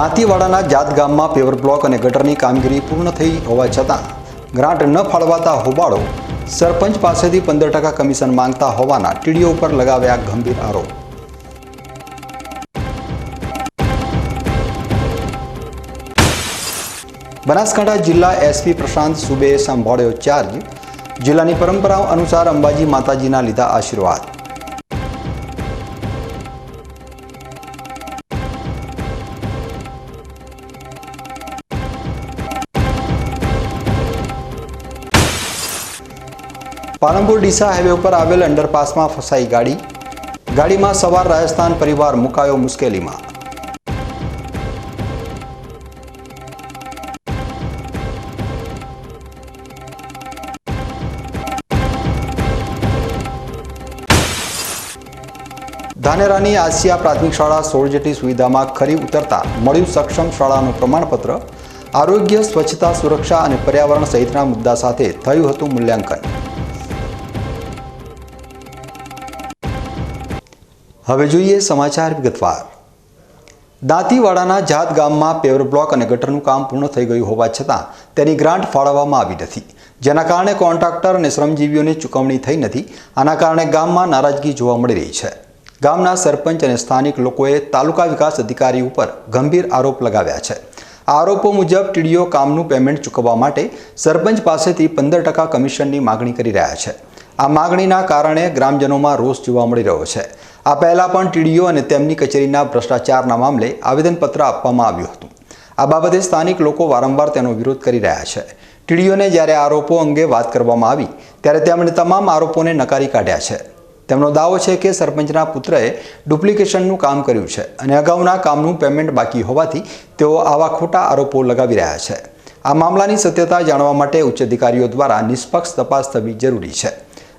દાંતીવાડાના જાત ગામમાં paver block અને ગટરની કામગીરી પૂર્ણ થઈ હોવા છતાં ગ્રાન્ટ ન ફાળવાતા હોબાળો સરપંચ પાસેથી પંદર ટકા કમિશન માંગતા હોવાના ટીડીઓ ઉપર લગાવ્યા ગંભીર આરોપ. બનાસકાંઠા જિલ્લા એસપી પ્રશાંત સુબેએ સંભાળ્યો ચાર્જ જિલ્લાની પરંપરાઓ અનુસાર અંબાજી માતાજીના લીધા આશીર્વાદ. પાલનપુર ડીસા હાઈવે ઉપર આવેલ અંડરપાસમાં ફસાઈ ગાડી. ગાડીમાં સવાર રાજસ્થાન પરિવાર મુકાયો મુશ્કેલીમાં. ધાનેરાની આસિયા પ્રાથમિક શાળા સોળ જેટલી સુવિધામાં ખરી ઉતરતા મળ્યું સક્ષમ શાળાનું પ્રમાણપત્ર, આરોગ્ય, સ્વચ્છતા, સુરક્ષા અને પર્યાવરણ સહિતના મુદ્દા સાથે થયું હતું મૂલ્યાંકન. હવે જોઈએ સમાચાર વિગતવાર. દાંતીવાડાના જાત ગામમાં પેવર બ્લોક અને ગટરનું કામ પૂર્ણ થઈ ગયું હોવા છતાં તેની ગ્રાન્ટ ફાળવવામાં આવી નથી. જેના કારણે કોન્ટ્રાક્ટર અને શ્રમજીવીઓને ચૂકવણી થઈ નથી. આના કારણે ગામમાં નારાજગી જોવા મળી રહી છે. ગામના સરપંચ અને સ્થાનિક લોકોએ તાલુકા વિકાસ અધિકારી ઉપર ગંભીર આરોપ લગાવ્યા છે. આરોપો મુજબ ટીડીઓ કામનું પેમેન્ટ ચૂકવવા માટે સરપંચ પાસેથી પંદર ટકા કમિશનની માગણી કરી રહ્યા છે. આ માગણીના કારણે ગ્રામજનોમાં રોષ જોવા મળી રહ્યો છે. આ પહેલાં પણ ટીડીઓ અને તેમની કચેરીના ભ્રષ્ટાચારના મામલે આવેદનપત્ર આપવામાં આવ્યું હતું. આ બાબતે સ્થાનિક લોકો વારંવાર તેનો વિરોધ કરી રહ્યા છે. ટીડીઓને જ્યારે આરોપો અંગે વાત કરવામાં આવી, ત્યારે તેમણે તમામ આરોપોને નકારી કાઢ્યા છે. તેમનો દાવો છે કે સરપંચના પુત્રએ ડુપ્લિકેશનનું કામ કર્યું છે અને અગાઉના કામનું પેમેન્ટ બાકી હોવાથી તેઓ આવા ખોટા આરોપો લગાવી રહ્યા છે. આ મામલાની સત્યતા જાણવા માટે ઉચ્ચ અધિકારીઓ દ્વારા નિષ્પક્ષ તપાસ થવી જરૂરી છે.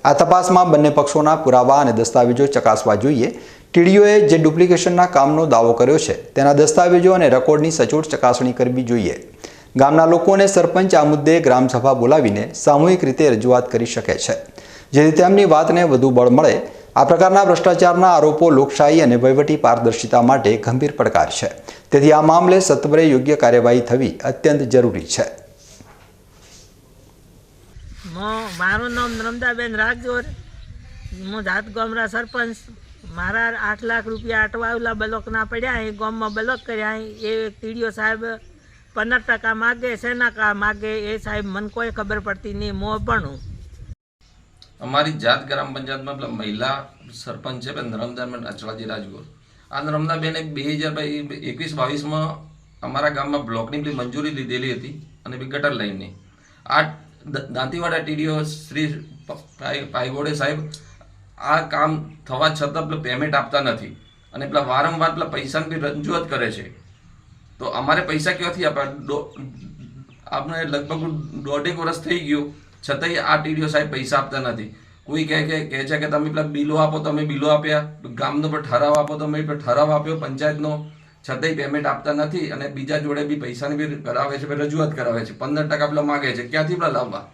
આ તપાસમાં બંને પક્ષોના પુરાવા અને દસ્તાવેજો ચકાસવા જોઈએ. ટીડીઓએ જે ડુપ્લિકેશનના કામનો દાવો કર્યો છે, તેના દસ્તાવેજો અને રેકોર્ડની સચોટ ચકાસણી કરવી જોઈએ. ગામના લોકોને સરપંચ આ મુદ્દે ગ્રામસભા બોલાવીને સામૂહિક રીતે રજૂઆત કરી શકે છે. જેથી તેમની વાતને વધુ બળ મળે. આ પ્રકારના ભ્રષ્ટાચારના આરોપો લોકશાહી અને વહીવટી પારદર્શિતા માટે ગંભીર પડકાર છે. તેથી આ મામલે સત્વરે યોગ્ય કાર્યવાહી થવી અત્યંત જરૂરી છે મો- મારું નામ નર્મદાબેન રાખજોર હું જાત ગોમરા સરપંચ. મારા આઠ લાખ રૂપિયા અટવાયેલા બ્લોકના પડ્યા. એ ગામમાં બ્લોક કર્યા. એ ટીડીઓ સાહેબ પંદર ટકા માગે સેના કા માગે. એ સાહેબ મને કોઈ ખબર પડતી નહીં. મો ભણું અમારી જાત ગ્રામ પંચાયતમાં મહિલા સરપંચ છે નર્મદાબેન અચલાજી રાજગોર. આ નર્મદાબેને બે હજાર એકવીસ બાવીસમાં અમારા ગામમાં બ્લોકની પેલી મંજૂરી લીધેલી હતી અને બી ગટર લાઈનની આ દાંતીવાડા ટીડીઓ શ્રી પાયગોડે સાહેબ આ કામ થવા છતાં પેલા પેમેન્ટ આપતા નથી. અને પેલા વારંવાર પેલા પૈસાની બી રજૂઆત કરે છે. તો અમારે પૈસા ક્યાંથી આપ્યા દો- આપણે લગભગ દોઢેક વર્ષ થઈ ગયું. છતાંય આ ટીડીઓ સાહેબ પૈસા આપતા નથી. કોઈ કહે કે, કહે છે કે તમે પેલા બિલો આપો તમે બિલો આપ્યા. ગામનો પર ઠરાવ આપો તમે ઠરાવ આપ્યો, પંચાયતનો. છતાંય પેમેન્ટ આપતા નથી અને બીજા જોડે બી પૈસાની બી કરાવે છે રજૂઆત કરાવે છે. પંદર ટકા પેલા માગે છે. ક્યાંથી પેલા લાવવા?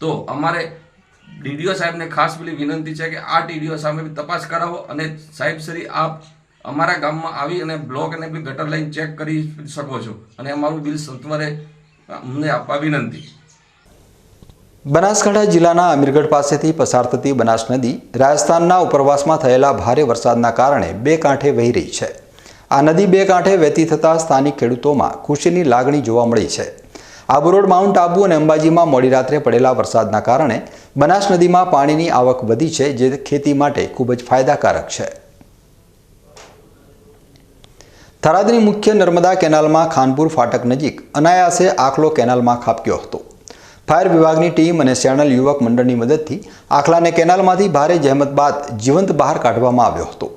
તો અમારે ડીડીઓ સાહેબને ખાસ પેલી વિનંતી છે કે આ ટીડીઓ સામે બી તપાસ કરાવો અને સાહેબ શ્રી આપ અમારા ગામમાં આવી અને બ્લોક અને બી ગટર લાઈન ચેક કરી શકો છો. અને અમારું બિલ સત્વરે અમને આપવા વિનંતી. બનાસકાંઠા જિલ્લાના અમીરગઢ પાસેથી પસાર થતી બનાસ નદી રાજસ્થાનના ઉપરવાસમાં થયેલા ભારે વરસાદના કારણે બે કાંઠે વહી રહી છે. આ નદી બે કાંઠે વહેતી થતાં સ્થાનિક ખેડૂતોમાં ખુશીની લાગણી જોવા મળી છે. આબુરોડ માઉન્ટ આબુ અને અંબાજીમાં મોડી રાત્રે પડેલા વરસાદના કારણે બનાસ નદીમાં પાણીની આવક વધી છે, જે ખેતી માટે ખૂબ જ ફાયદાકારક છે. થરાદની મુખ્ય નર્મદા કેનાલમાં ખાનપુર ફાટક નજીક અનાયાસે આખલો કેનાલમાં ખાબક્યો હતો. ફાયર વિભાગની ટીમ અને સેણલ યુવક મંડળની મદદથી આખલાને કેનાલમાંથી ભારે જહેમત બાદ જીવંત બહાર કાઢવામાં આવ્યો હતો.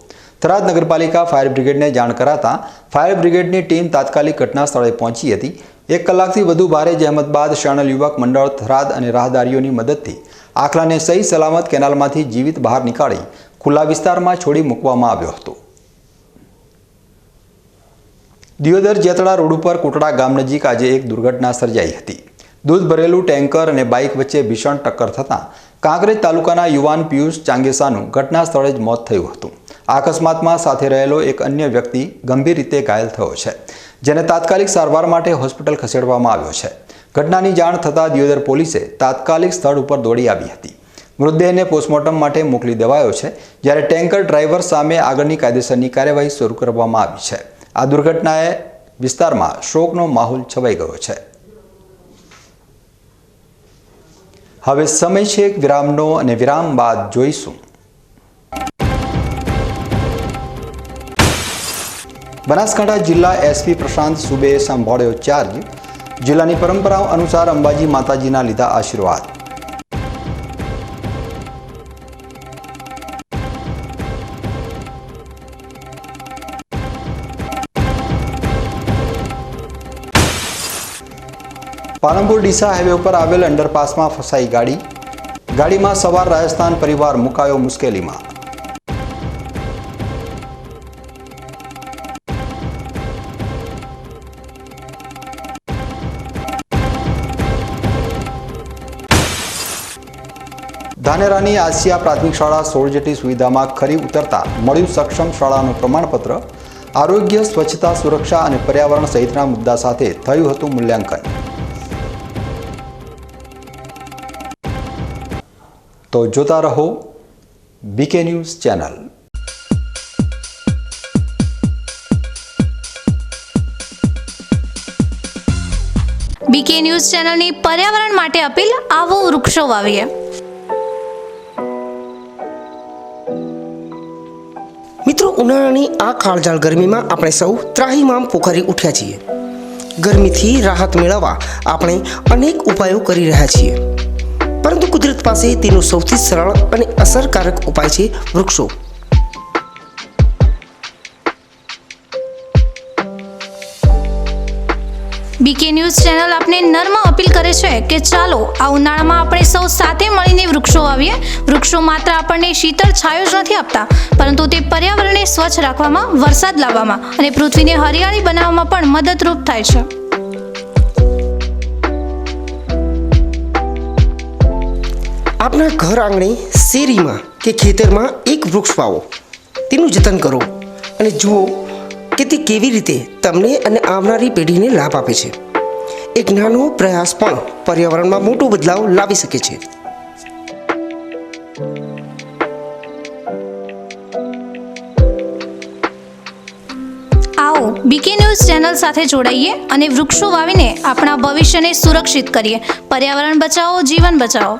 થરાદ નગરપાલિકા ફાયર બ્રિગેડને જાણ કરાતા ફાયર બ્રિગેડની ટીમ તાત્કાલિક ઘટના સ્થળે પહોંચી હતી. એક કલાકથી વધુ ભારે જહેમત બાદ શાણલ યુવક મંડળ થરાદ અને રાહદારીઓની મદદથી આખલાને સહી સલામત કેનાલમાંથી જીવિત બહાર નીકાળી ખુલ્લા વિસ્તારમાં છોડી મૂકવામાં આવ્યો હતો. દિયોદર જેતડા રોડ ઉપર કોટડા ગામ નજીક આજે એક દુર્ઘટના સર્જાઈ હતી. દૂધ ભરેલું ટેન્કર અને બાઇક વચ્ચે ભીષણ ટક્કર થતાં કાંકરેજ તાલુકાના યુવાન પિયુષ ચાંગેસાનું ઘટના સ્થળે જ મોત થયું હતું. અકસ્માતમાં સાથે રહેલો એક અન્ય વ્યક્તિ ગંભીર રીતે ઘાયલ થયો છે, જેને તાત્કાલિક સારવાર માટે હોસ્પિટલ ખસેડવામાં આવ્યો છે. ઘટનાની જાણ થતાં દિયોદર પોલીસે તાત્કાલિક સ્થળ ઉપર દોડી આવી હતી. મૃતદેહને પોસ્ટમોર્ટમ માટે મોકલી દેવાયો છે, જ્યારે ટેન્કર ડ્રાઈવર સામે આગળની કાયદેસરની કાર્યવાહી શરૂ કરવામાં આવી છે. આ દુર્ઘટનાએ વિસ્તારમાં શોકનો માહોલ છવાઈ ગયો છે. હવે સમય છે એક વિરામનો અને વિરામ બાદ જોઈશું. બનાસકાંઠા જિલ્લા એસપી પ્રશાંત સુબેએ સંભાળ્યો ચાર્જ. જિલ્લાની પરંપરાઓ અનુસાર અંબાજી માતાજીના લીધા આશીર્વાદ. પાલનપુર ડીસા હાઈવે ઉપર આવેલ અંડરપાસમાં ફસાઈ ગાડી. ગાડીમાં સવાર રાજસ્થાન પરિવાર મુકાયો મુશ્કેલીમાં. ધાનેરાની આસિયા પ્રાથમિક શાળા સોળ જેટલી સુવિધામાં ખરી ઉતરતા મળ્યું સક્ષમ શાળાનું પ્રમાણપત્ર, આરોગ્ય, સ્વચ્છતા, સુરક્ષા અને પર્યાવરણ સહિતના મુદ્દા સાથે થયું હતું મૂલ્યાંકન. તો જોતા રહો BK news channel. BK news ચેનલની પર્યાવરણ માટે અપીલ, આવો વૃક્ષો વાવીએ. મિત્રો, ઉનાળાની આ કાળજાળ ગરમીમાં આપણે સૌ ત્રાહીમામ પોખરી ઉઠ્યા છીએ. ગરમીથી રાહત મેળવવા આપણે અનેક ઉપાયો કરી રહ્યા છીએ. પરંતુ કુદરત પાસે તેનો સૌથી સરળ અને અસરકારક ઉપાય છે વૃક્ષો. બીકે ન્યૂઝ ચેનલ આપને નર્મ અપીલ કરે છે કે ચાલો, આ ઉનાળામાં આપણે સૌ સાથે મળીને વૃક્ષો વાવીએ. વૃક્ષો માત્ર આપણને શીતળ છાયો જ નથી આપતા, પરંતુ તે પર્યાવરણને સ્વચ્છ રાખવામાં, વરસાદ લાવવામાં અને પૃથ્વીને હરિયાળી બનાવવામાં પણ મદદરૂપ થાય છે. આપના ઘર આંગણે શેરીમાં કે ખેતરમાં એક વૃક્ષ વાવો. તેનું જતન કરો અને જુઓ કે તે કેવી રીતે તમને અને આવનારી પેઢીને લાભ આપે છે. એક નાનો પ્રયાસ પણ પર્યાવરણમાં મોટો બદલાવ લાવી શકે છે. આવો, બીકે ન્યૂઝ ચેનલ સાથે જોડાઈએ અને વૃક્ષો વાવીને આપણા ભવિષ્યને સુરક્ષિત કરીએ. પર્યાવરણ બચાવો, જીવન બચાવો.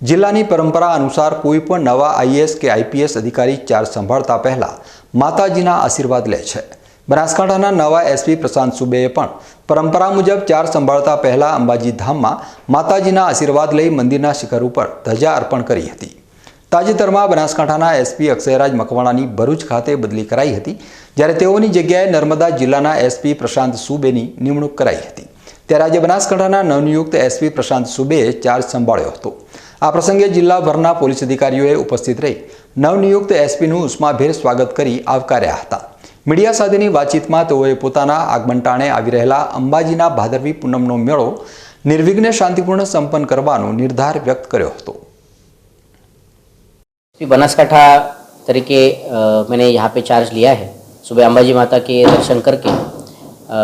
જિલ્લાની પરંપરા અનુસાર કોઈ પણ નવા આઈએએસ કે આઈપીએસ અધિકારી ચાર્જ સંભાળતા પહેલા માતાજીના આશીર્વાદ લે છે. બનાસકાંઠાના નવા એસપી પ્રશાંત સુબેએ પણ પરંપરા મુજબ ચાર સંભાળતા પહેલા અંબાજી ધામમાં માતાજીના આશીર્વાદ લઈ મંદિરના શિખર ઉપર ધજા અર્પણ કરી હતી. તાજેતરમાં બનાસકાંઠાના એસપી અક્ષયરાજ મકવાણાની ભરૂચ ખાતે બદલી કરાઈ હતી, જ્યારે તેઓની જગ્યાએ નર્મદા જિલ્લાના એસપી પ્રશાંત સુબેની નિમણૂક કરાઈ હતી. ત્યારે આજે બનાસકાંઠાના નવનિયુક્ત એસપી પ્રશાંત સુબેએ ચાર્જ સંભાળ્યો હતો. આ પ્રસંગે જિલ્લાભરના પોલીસ અધિકારીઓએ ઉપસ્થિત રહી નવનિયુક્ત એસપીનું ઉષ્માભેર સ્વાગત કરી આવકાર્યા હતા મીડિયા સાથેની વાતચીતમાં તેઓએ પોતાના આગમન ટાણે આવી રહેલા અંબાજીના ભાદરવી પૂનમનો મેળો નિર્વિઘ્ને શાંતિપૂર્ણ સંપન્ન કરવાનો નિર્ધાર વ્યક્ત કર્યો હતો श्री बनासकाठा तरीके अ, मैंने यहाँ पे चार्ज लिया है सुबह अंबाजी माता के दर्शन करके अ,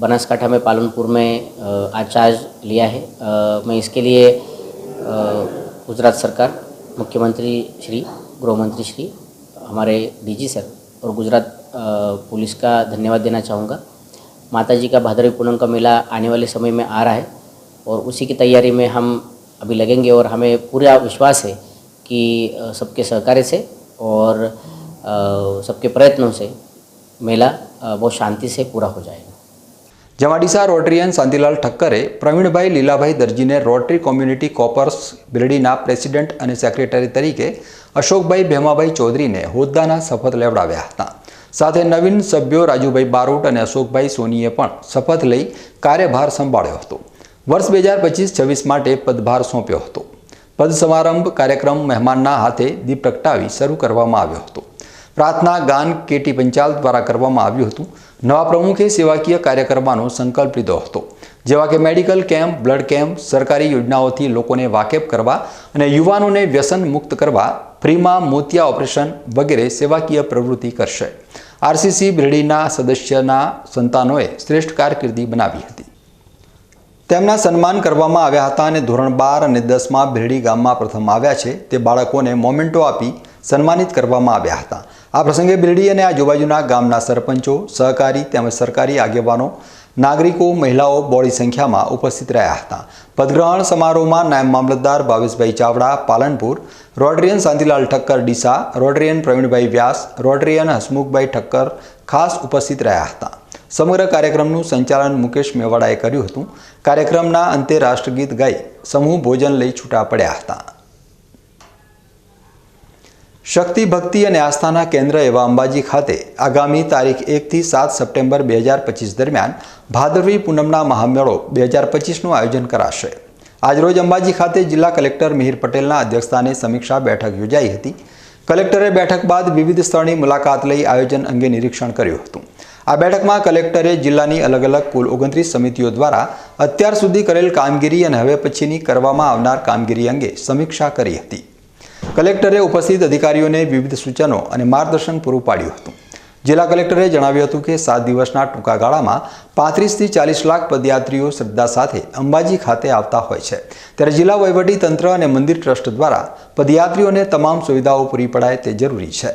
बनासकाठा में पालनपुर में अ, आज चार्ज लिया है अ, मैं इसके लिए अ, गुजरात सरकार, मुख्यमंत्री श्री, गृहमंत्री श्री, हमारे डीजी सर और गुजरात पुलिस का धन्यवाद देना चाहूँगा। माता जी का भादरवी पूनम का मेला आने वाले समय में आ रहा है और उसी की तैयारी में हम अभी लगेंगे और हमें पूरा विश्वास है कि सबके सहकार्य से और सबके प्रयत्नों से मेला बहुत शांति से पूरा हो जाएगा। જેમાં ડીસા રોટરીયન શાંતિલાલ ઠક્કરે પ્રવીણભાઈ લીલાભાઈ દરજીને રોટરી કોમ્યુનિટી કોપર્સ બિરડીના પ્રેસિડેન્ટ અને સેક્રેટરી તરીકે અશોકભાઈ ભેમાભાઈ ચૌધરીને હોદ્દાના શપથ લેવડાવ્યા હતા. સાથે નવીન સભ્યો રાજુભાઈ બારોટ અને અશોકભાઈ સોનીએ પણ શપથ લઈ કાર્યભાર સંભાળ્યો હતો. વર્ષ બે હજાર પચીસ છવ્વીસ માટે પદભાર સોંપ્યો હતો. પદ સમારંભ કાર્યક્રમ મહેમાનના હાથે દીપ પ્રગટાવી શરૂ કરવામાં આવ્યો હતો. પ્રાર્થના ગાન કેટી પંચાલ દ્વારા કરવામાં આવ્યું હતું. નવા પ્રમુખે સેવાકીય કાર્ય કરવાનો સંકલ્પ લીધો હતો. જેવા કે મેડિકલ કેમ્પ, બ્લડ કેમ્પ, સરકારી યોજનાઓથી લોકોને વાકેફ કરવા અને યુવાનોને વ્યસન મુક્ત કરવા, ફ્રીમાં મોતિયા ઓપરેશન વગેરે સેવાકીય પ્રવૃત્તિ કરશે. આરસીસી બિરડીના સદસ્યના સંતાનોએ શ્રેષ્ઠ કારકિર્દી બનાવી હતી. તેમના સન્માન કરવામાં આવ્યા હતા અને ધોરણ બાર અને દસમાં બિરડી ગામમાં પ્રથમ આવ્યા છે. તે બાળકોને મોમેન્ટો આપી સન્માનિત કરવામાં આવ્યા હતા. આ પ્રસંગે બિરડી અને આજુબાજુના ગામના સરપંચો, સહકારી તેમજ સરકારી આગેવાનો, નાગરિકો, મહિલાઓ બોડી સંખ્યામાં ઉપસ્થિત રહ્યા હતા. પદગ્રહણ સમારોહમાં નાયબ મામલતદાર ભાવેશભાઈ ચાવડા, પાલનપુર, રોડરિયન શાંતિલાલ ઠક્કર ડીસા, રોડરિયન પ્રવીણભાઈ વ્યાસ, રોડરિયન હસમુખભાઈ ઠક્કર ખાસ ઉપસ્થિત રહ્યા હતા. સમગ્ર કાર્યક્રમનું સંચાલન મુકેશ મેવાડાએ કર્યું હતું. કાર્યક્રમના અંતે રાષ્ટ્રગીત ગાઈ સમૂહ ભોજન લઈ છૂટા પડ્યા હતા. શક્તિ, ભક્તિ અને આસ્થાના કેન્દ્ર એવા અંબાજી ખાતે આગામી તારીખ એકથી સાત સપ્ટેમ્બર બે હજાર પચીસ દરમિયાન ભાદરવી પૂનમના મહામેળો બે હજાર પચીસનું આયોજન કરાશે. આજરોજ અંબાજી ખાતે જિલ્લા કલેક્ટર મિહિર પટેલના અધ્યક્ષસ્થાને સમીક્ષા બેઠક યોજાઈ હતી. કલેક્ટરે બેઠક બાદ વિવિધ સ્થળની મુલાકાત લઈ આયોજન અંગે નિરીક્ષણ કર્યું હતું. આ બેઠકમાં કલેક્ટરે જિલ્લાની અલગ અલગ કુલ ઓગણત્રીસ સમિતિઓ દ્વારા અત્યાર સુધી કરેલ કામગીરી અને હવે પછીની કરવામાં આવનાર કામગીરી અંગે સમીક્ષા કરી હતી. કલેક્ટરે ઉપસ્થિત અધિકારીઓને વિવિધ સૂચનો અને માર્ગદર્શન પૂરું પાડ્યું હતું. જિલ્લા કલેક્ટરે જણાવ્યું હતું કે સાત દિવસના ટૂંકા ગાળામાં પાંત્રીસથી ચાલીસ લાખ પદયાત્રીઓ શ્રદ્ધા સાથે અંબાજી ખાતે આવતા હોય છે. ત્યારે જિલ્લા વહીવટી તંત્ર અને મંદિર ટ્રસ્ટ દ્વારા પદયાત્રીઓને તમામ સુવિધાઓ પૂરી પડાય તે જરૂરી છે.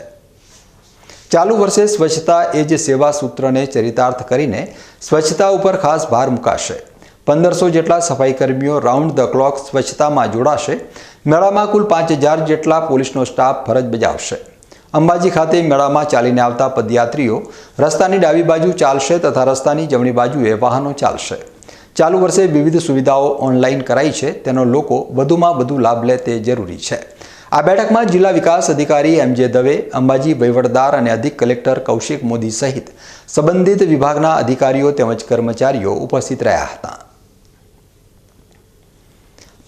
ચાલુ વર્ષે સ્વચ્છતા એ જ સેવા સૂત્રને ચરિતાર્થ કરીને સ્વચ્છતા ઉપર ખાસ ભાર મુકાશે. પંદરસો જેટલા સફાઈ કર્મીઓ રાઉન્ડ ધ ક્લોક સ્વચ્છતામાં જોડાશે. મેળામાં કુલ પાંચ હજાર જેટલા પોલીસનો સ્ટાફ ફરજ બજાવશે. અંબાજી ખાતે મેળામાં ચાલીને આવતા પદયાત્રીઓ રસ્તાની ડાબી બાજુ ચાલશે તથા રસ્તાની જમણી બાજુએ વાહનો ચાલશે. ચાલુ વર્ષે વિવિધ સુવિધાઓ ઓનલાઈન કરાઈ છે. તેનો લોકો વધુમાં વધુ લાભ લે તે જરૂરી છે. આ બેઠકમાં જિલ્લા વિકાસ અધિકારી એમ જે દવે, અંબાજી વહીવટદાર અને અધિક કલેક્ટર કૌશિક મોદી સહિત સંબંધિત વિભાગના અધિકારીઓ તેમજ કર્મચારીઓ ઉપસ્થિત રહ્યા હતા.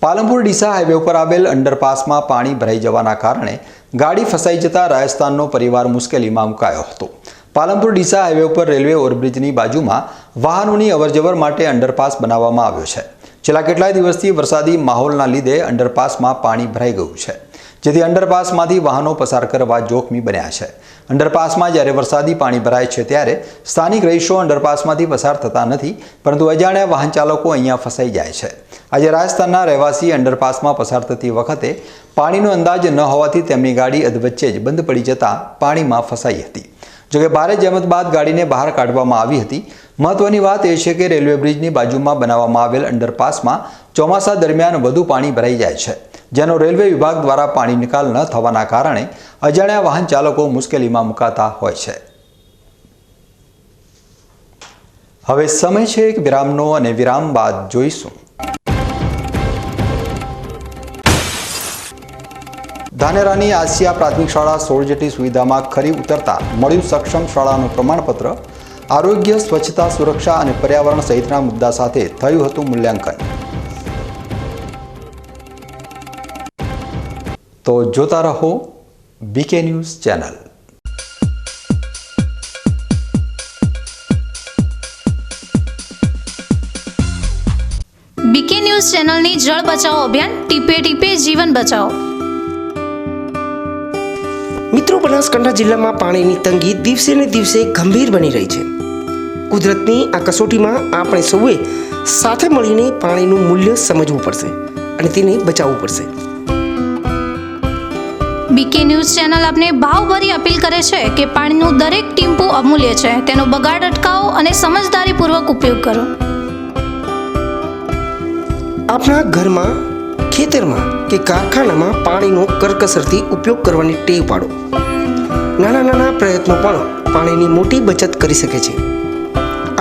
પાલનપુર ડીસા હાઈવે ઉપર આવેલ અંડરપાસમાં પાણી ભરાઈ જવાના કારણે ગાડી ફસાઈ જતા રાજસ્થાનનો પરિવાર મુશ્કેલીમાં મુકાયો હતો. પાલનપુર ડીસા હાઈવે ઉપર રેલવે ઓવરબ્રિજની બાજુમાં વાહનોની અવરજવર માટે અંડરપાસ બનાવવામાં આવ્યો છે. છેલ્લા કેટલાય દિવસથી વરસાદી માહોલના લીધે અંડરપાસમાં પાણી ભરાઈ ગયું છે. જેથી અંડરપાસમાંથી વાહનો પસાર કરવા જોખમી બન્યા છે. અંડરપાસમાં જ્યારે વરસાદી પાણી ભરાય છે ત્યારે સ્થાનિક રહીશો અંડરપાસમાંથી પસાર થતા નથી, પરંતુ અજાણ્યા વાહન ચાલકો અહીંયા ફસાઈ જાય છે. આજે રાજસ્થાનના રહેવાસી અંડરપાસમાં પસાર થતી વખતે પાણીનો અંદાજ ન હોવાથી તેમની ગાડી અધવચ્ચે જ બંધ પડી જતા પાણીમાં ફસાઈ હતી. જોકે ભારે જહેમત બાદ ગાડીને બહાર કાઢવામાં આવી હતી. મહત્વની વાત એ છે કે રેલવે બ્રિજની બાજુમાં બનાવવામાં આવેલ અંડરપાસમાં ચોમાસા દરમિયાન વધુ પાણી ભરાઈ જાય છે, જેનો રેલવે વિભાગ દ્વારા પાણી નિકાલ ન થવાના કારણે અજાણ્યા વાહન ચાલકો મુશ્કેલીમાં મુકાતા હોય છે. હવે સમય છે એક વિરામનો અને વિરામ બાદ જોઈશું. ધાનેરાની આસિયા પ્રાથમિક શાળા સોળ જેટલી સુવિધામાં ખરી ઉતરતા મળ્યું સક્ષમ શાળાનું પ્રમાણપત્ર, આરોગ્ય, સ્વચ્છતા, સુરક્ષા અને પર્યાવરણ સહિતના મુદ્દા સાથે થયું હતું મૂલ્યાંકન. તો જોતા રહો BK news channel. BK news ચેનલની જળ બચાવો અભિયાન ટીપે ટીપે જીવન બચાવો. મિત્રો બનાસકાંઠા જિલ્લામાં પાણીની તંગી દિવસે ને દિવસે ગંભીર બની રહી છે. કુદરતની આ કસોટીમાં આપણે સૌએ સાથે મળીને પાણીનું મૂલ્ય સમજવું પડશે અને તેને બચાવવું પડશે. બીકે ન્યૂઝ ચેનલ આપને ભાવભરી અપીલ કરે છે કે પાણીનું દરેક ટીમ્પુ અમૂલ્ય છે. તેનો બગાડ અટકાવો અને સમજદારીપૂર્વક ઉપયોગ કરો. આપણા ઘરમાં ખેતરમાં કે કારખાનામાં પાણીનો કરકસરથી ઉપયોગ કરવાની ટેવ પાડો. નાના નાના પ્રયત્નો પણ પાણીની મોટી બચત કરી શકે છે.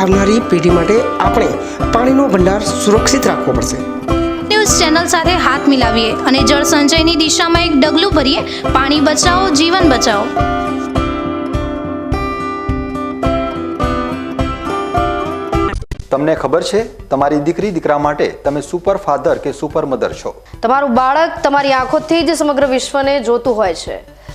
આવનારી પેઢી માટે આપણે પાણીનો ભંડાર સુરક્ષિત રાખવો પડશે. ન્યૂઝ ચેનલ સાથે હાથ મિલાવીએ અને જળ સંચયની દિશામાં એક ડગલું ભરીએ. પાણી બચાવો જીવન બચાવો. તમને ખબર છે તમારી દીકરી દીકરા માટે તમે સુપર ફાધર કે સુપર મધર છો? તમારું બાળક તમારી આંખોથી જ સમગ્ર વિશ્વને જોતું હોય છે.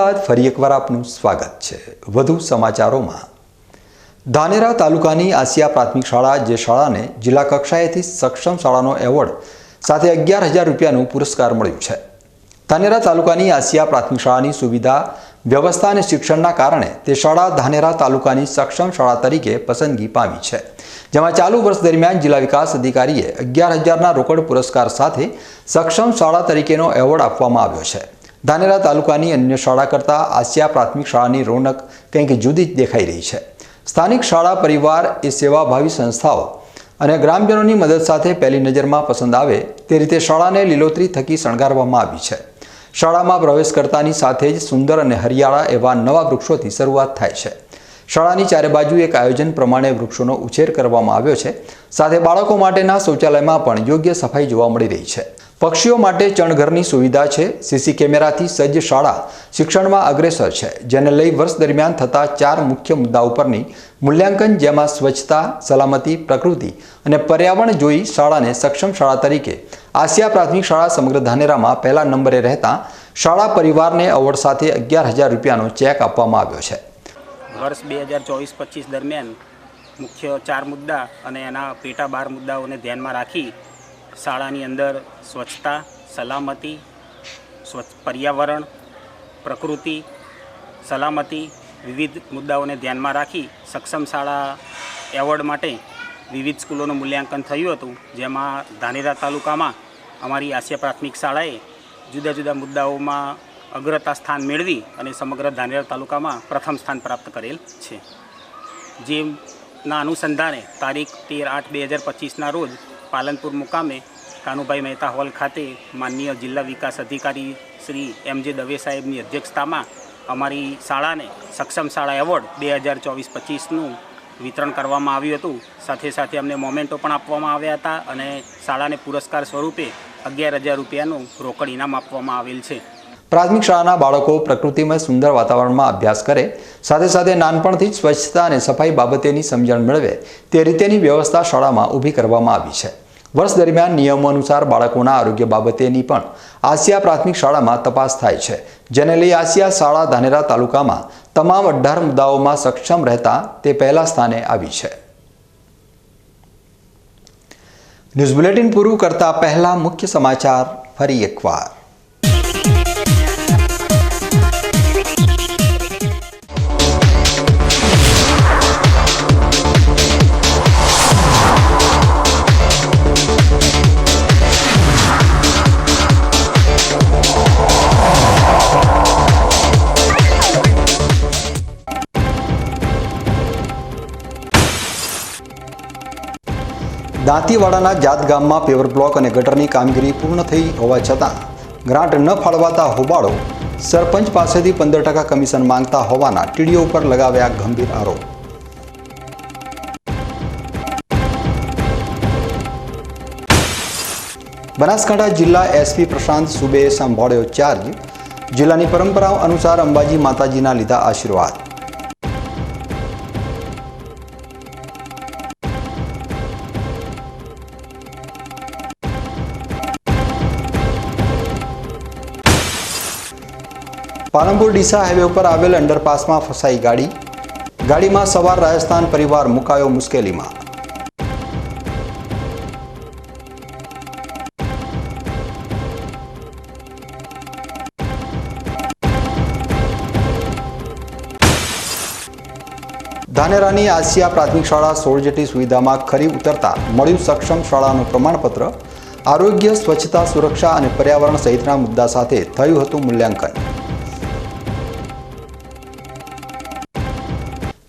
બાદ ફરી એકવાર આપનું સ્વાગત છે. વધુ સમાચારોમાં. ધાનેરા તાલુકાની આસિયા પ્રાથમિક શાળા જે શાળાને જિલ્લા કક્ષાએથી સક્ષમ શાળાનો એવોર્ડ સાથે અગિયાર હજાર રૂપિયાનું પુરસ્કાર મળ્યું છે. ધાનેરા તાલુકાની આસિયા પ્રાથમિક શાળાની સુવિધા, વ્યવસ્થા અને શિક્ષણના કારણે તે શાળા ધાનેરા તાલુકાની સક્ષમ શાળા તરીકે પસંદગી પામી છે. જેમાં ચાલુ વર્ષ દરમિયાન જિલ્લા વિકાસ અધિકારીએ અગિયાર હજારના રોકડ પુરસ્કાર સાથે સક્ષમ શાળા તરીકેનો એવોર્ડ આપવામાં આવ્યો છે. ધાનેરા તાલુકાની અન્ય શાળા કરતાં આસિયા પ્રાથમિક શાળાની રોનક કંઈક જુદી જ દેખાઈ રહી છે. સ્થાનિક શાળા, પરિવાર એ સેવાભાવી સંસ્થાઓ અને ગ્રામજનોની મદદ સાથે પહેલી નજરમાં પસંદ આવે તે રીતે શાળાને લીલોતરી થકી શણગારવામાં આવી છે. શાળામાં પ્રવેશ કરતાની સાથે જ સુંદર અને હરિયાળા એવા નવા વૃક્ષોથી શરૂઆત થાય છે. શાળાની ચારે બાજુ એક આયોજન પ્રમાણે વૃક્ષોનો ઉછેર કરવામાં આવ્યો છે. સાથે બાળકો માટેના શૌચાલયમાં પણ યોગ્ય સફાઈ જોવા મળી રહી છે. પક્ષીઓ માટે ચણઘરની સુવિધા છે. સીસી કેમેરાથી સજ્જ શાળા શિક્ષણમાં અગ્રેસર છે, જેને લઈ વર્ષ દરમિયાન થતા ચાર મુખ્ય મુદ્દા ઉપરની મૂલ્યાંકન, જેમાં સ્વચ્છતા, સલામતી, પ્રકૃતિ અને પર્યાવરણ જોઈ શાળાને સક્ષમ શાળા તરીકે આસિયા પ્રાથમિક શાળા સમગ્ર ધાનેરામાં પહેલા નંબરે રહેતા શાળા પરિવારને એવોર્ડ સાથે અગિયાર હજાર રૂપિયાનો ચેક આપવામાં આવ્યો છે. વર્ષ બે હજાર ચોવીસ પચીસ દરમિયાન મુખ્ય ચાર મુદ્દા અને એના પેટા બાર મુદ્દાઓને ધ્યાનમાં રાખી શાળાની અંદર સ્વચ્છતા, સલામતી, સ્વચ્છ પર્યાવરણ, પ્રકૃતિ, સલામતી વિવિધ મુદ્દાઓને ધ્યાનમાં રાખી સક્ષમ શાળા એવોર્ડ માટે વિવિધ સ્કૂલોનું મૂલ્યાંકન થયું હતું. જેમાં ધાનેરા તાલુકામાં અમારી આસિયા પ્રાથમિક શાળાએ જુદા જુદા મુદ્દાઓમાં અગ્રતા સ્થાન મેળવી અને સમગ્ર ધાનેરા તાલુકામાં પ્રથમ સ્થાન પ્રાપ્ત કરેલ છે. જેના અનુસંધાને તારીખ તેર આઠ બે હજાર પચીસના રોજ પાલનપુર મુકામે કાનુભાઈ મહેતા હોલ ખાતે માનનીય જિલ્લા વિકાસ અધિકારી શ્રી એમ જે દવે સાહેબની અધ્યક્ષતામાં અમારી શાળાને સક્ષમ શાળા એવોર્ડ બે હજાર ચોવીસ પચીસનું વિતરણ કરવામાં આવ્યું હતું. સાથે સાથે અમને મોમેન્ટો પણ આપવામાં આવ્યા હતા અને શાળાને પુરસ્કાર સ્વરૂપે અગિયાર હજાર રૂપિયાનું રોકડ ઇનામ આપવામાં આવેલ છે. પ્રાથમિક શાળાના બાળકો પ્રકૃતિમય સુંદર વાતાવરણમાં અભ્યાસ કરે, સાથે સાથે નાનપણથી જ સ્વચ્છતા અને સફાઈ બાબતેની સમજણ મેળવે, તે રીતેની વ્યવસ્થા શાળામાં ઊભી કરવામાં આવી છે. વર્ષ દરમિયાન નિયમો અનુસાર બાળકોના આરોગ્ય બાબતેની પણ આસિયા પ્રાથમિક શાળામાં તપાસ થાય છે, જેને લઈ આસિયા શાળા ધાનેરા તાલુકામાં તમામ અઢાર મુદ્દાઓમાં સક્ષમ રહેતા તે પહેલા સ્થાને આવી છે. ન્યૂઝ બુલેટિન પૂરું કરતા પહેલા મુખ્ય સમાચાર ફરી એકવાર. દાંતીવાડાના જાત ગામમાં પેવર બ્લોક અને ગટરની કામગીરી પૂર્ણ થઈ હોવા છતાં ગ્રાન્ટ ન ફાળવાતા હોબાળો સરપંચ પાસેથી પંદર ટકા કમિશન માંગતા હોવાના ટીડીઓ ઉપર લગાવ્યા ગંભીર આરોપ. બનાસકાંઠા જિલ્લા એસપી પ્રશાંત સુબેએ સંભાળ્યો ચાર્જ જિલ્લાની પરંપરાઓ અનુસાર અંબાજી માતાજીના લીધા આશીર્વાદ. પાલનપુર ડીસા હાઈવે ઉપર આવેલ અંડરપાસમાં ફસાઈ ગાડી. ગાડીમાં સવાર રાજસ્થાન પરિવાર મુકાયો મુશ્કેલીમાં. ધાનેરાની આસિયા પ્રાથમિક શાળા સોળ જેટલી સુવિધામાં ખરી ઉતરતા મળ્યું સક્ષમ શાળાનું પ્રમાણપત્ર, આરોગ્ય, સ્વચ્છતા, સુરક્ષા અને પર્યાવરણ સહિતના મુદ્દા સાથે થયું હતું મૂલ્યાંકન.